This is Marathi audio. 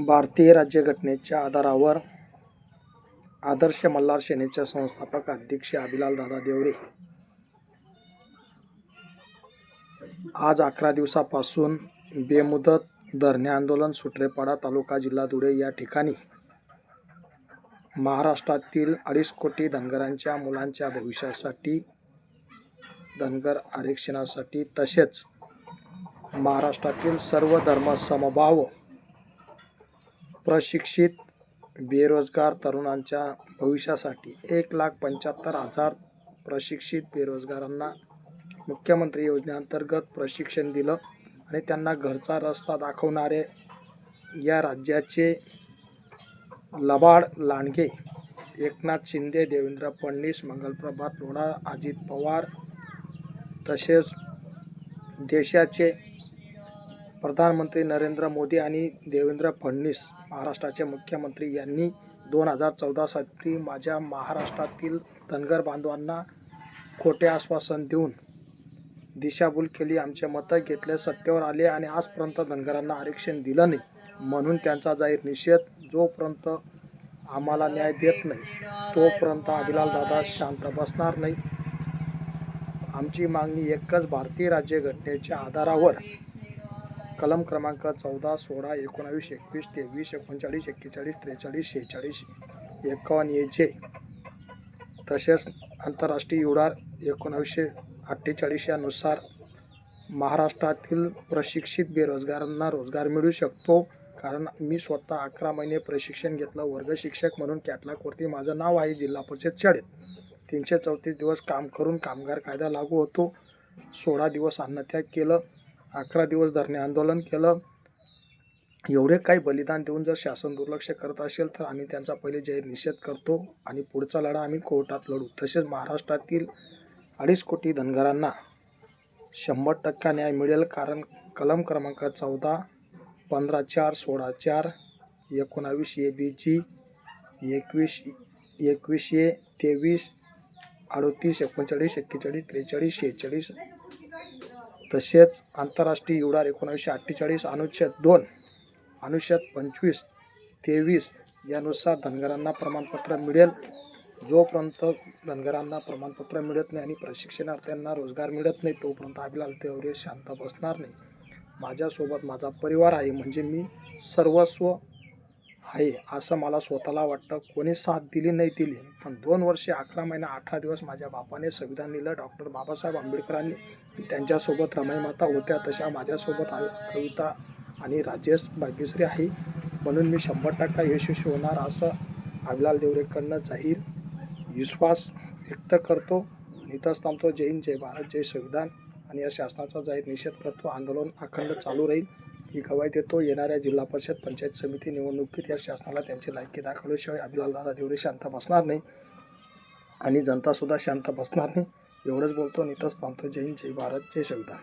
भारतीय राज्यघटनेच्या आधारावर आदर्श मल्हार सेनेचे संस्थापक अध्यक्ष अभिलाल दादा देवरे आज अकरा दिवसापासून बेमुदत धरणे आंदोलन सुट्रेपाडा तालुका जिल्हा धुळे या ठिकाणी महाराष्ट्रातील अडीच कोटी धनगरांच्या मुलांच्या भविष्यासाठी धनगर आरक्षणासाठी तसेच महाराष्ट्रातील सर्व धर्म समभाव प्रशिक्षित बेरोजगार तरुणांच्या भविष्यासाठी एक लाख पंच्याहत्तर हजार प्रशिक्षित बेरोजगारांना मुख्यमंत्री योजनेअंतर्गत प्रशिक्षण दिलं आणि त्यांना घरचा रस्ता दाखवणारे या राज्याचे लबाड लांडगे. एकनाथ शिंदे देवेंद्र फडणवीस मंगलप्रभात लोढा अजित पवार तसेच देशाचे प्रधानमंत्री नरेंद्र मोदी आणि देवेंद्र फडणवीस महाराष्ट्राचे मुख्यमंत्री यांनी दोन हजार चौदा साली माझ्या महाराष्ट्रातील धनगर बांधवांना खोटे आश्वासन देऊन दिशाभूल केली आमचे मतं घेतले सत्तेवर आले आणि आजपर्यंत धनगरांना आरक्षण दिलं नाही म्हणून त्यांचा जाहीर निषेध जोपर्यंत आम्हाला न्याय देत नाही तोपर्यंत अभिलाल दादा शांत बसणार नाही. आमची मागणी एकच भारतीय राज्यघटनेच्या आधारावर कलम क्रमांक चौदा सोळा एकोणावीस एकवीस तेवीस एकोणचाळीस एक्केचाळीस त्रेचाळीस शेहेचाळीस एकावन्न ए जे. तसेच आंतरराष्ट्रीय युडार एकोणावीसशे अठ्ठेचाळीस यानुसार महाराष्ट्रातील प्रशिक्षित बेरोजगारांना रोजगार मिळू शकतो. कारण मी स्वतः अकरा महिने प्रशिक्षण घेतलं वर्ग शिक्षक म्हणून कॅटलॉगवरती माझं नाव आहे जिल्हा परिषद शाळेत. तीनशे चौतीस दिवस काम करून कामगार कायदा लागू होतो. सोळा दिवस अन्नत्याग केलं. अकरा दिवस धरणे आंदोलन केलं. एवढे काही बलिदान देऊन जर शासन दुर्लक्ष करत असेल तर आम्ही त्यांचा पहिले जाहीर निषेध करतो आणि पुढचा लढा आम्ही कोर्टात लढू. तसेच महाराष्ट्रातील अडीच कोटी धनगरांना शंभर टक्का न्याय मिळेल कारण कलम क्रमांक चौदा पंधरा चार सोळा चार एकोणावीस ए बी जी एकवीस एकवीस ए तेवीस अडतीस एकोणचाळीस एक्केचाळीस त्रेचाळीस शेहेचाळीस तसेच आंतरराष्ट्रीय युडार एकोणावीसशे अठ्ठेचाळीस अनुच्छेद दोन अनुच्छेद पंचवीस तेवीस यानुसार धनगरांना प्रमाणपत्र मिळेल. जोपर्यंत धनगरांना प्रमाणपत्र मिळत नाही आणि प्रशिक्षणार्थ्यांना रोजगार मिळत नाही तोपर्यंत अभिलाल तेवढे शांत बसणार नाही. माझ्यासोबत माझा परिवार आहे म्हणजे मी सर्वस्व आहे असं मला स्वतःला वाटतं. कोणी साथ दिली नाही दिली पण दोन वर्षे अकरा महिना अठरा दिवस माझ्या बापाने संविधान लिहिलं. डॉक्टर बाबासाहेब आंबेडकरांनी त्यांच्यासोबत रमाईमाता होत्या तशा माझ्यासोबत कविता आणि राजेश भाग्यश्री आहे. म्हणून मी शंभर टक्का यशस्वी होणार असं आगलाल देवरेकरनं जाहीर विश्वास व्यक्त करतो. आणि इथंच थांबतो. जय हिंद जय भारत जय संविधान. आणि या शासनाचा जाहीर निषेध करतो. आंदोलन अखंड चालू राहील. ही कवायत येतो येणाऱ्या जिल्हा परिषद पंचायत समिती निवडणुकीत या शासनाला त्यांची लायकी दाखवल्याशिवाय अभिलाल दादा देवरे शांत बसणार नाही. आणि जनतासुद्धा शांत बसणार नाही. एवढंच बोलतो. आणि इथंच थांबतो. जय हिंद जय भारत जय संविधान.